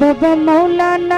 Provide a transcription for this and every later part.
বাবা মৌলানা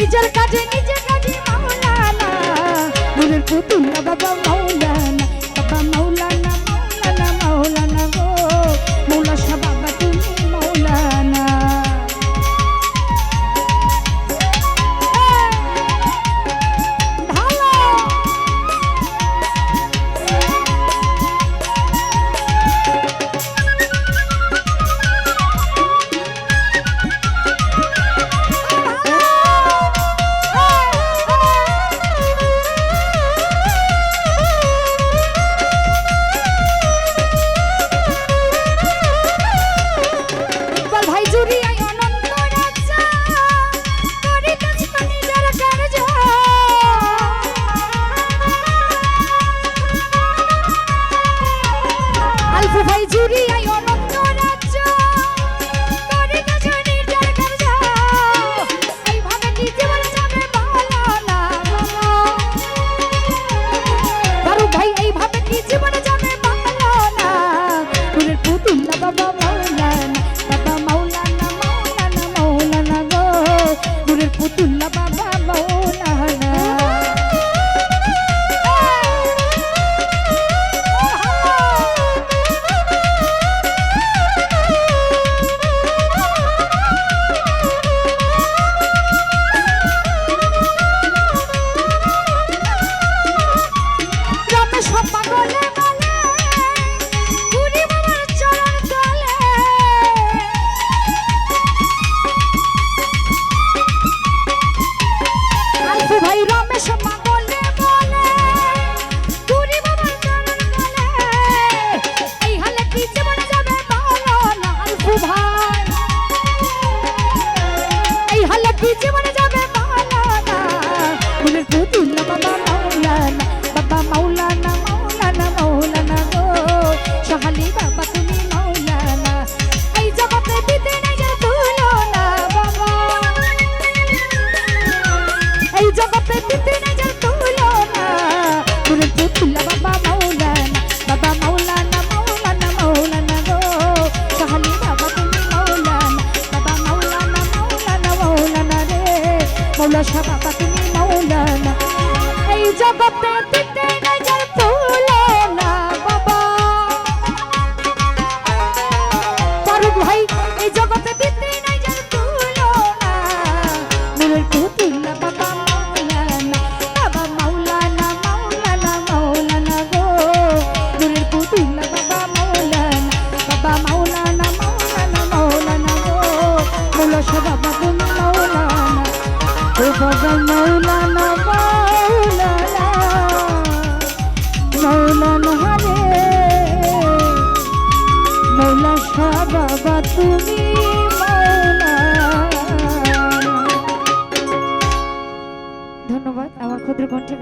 নিজের কাজে নিজে কাজে মাওলানা মনের পুতুল বাবা মাওলানা রমেশ মাতা ফুল্লা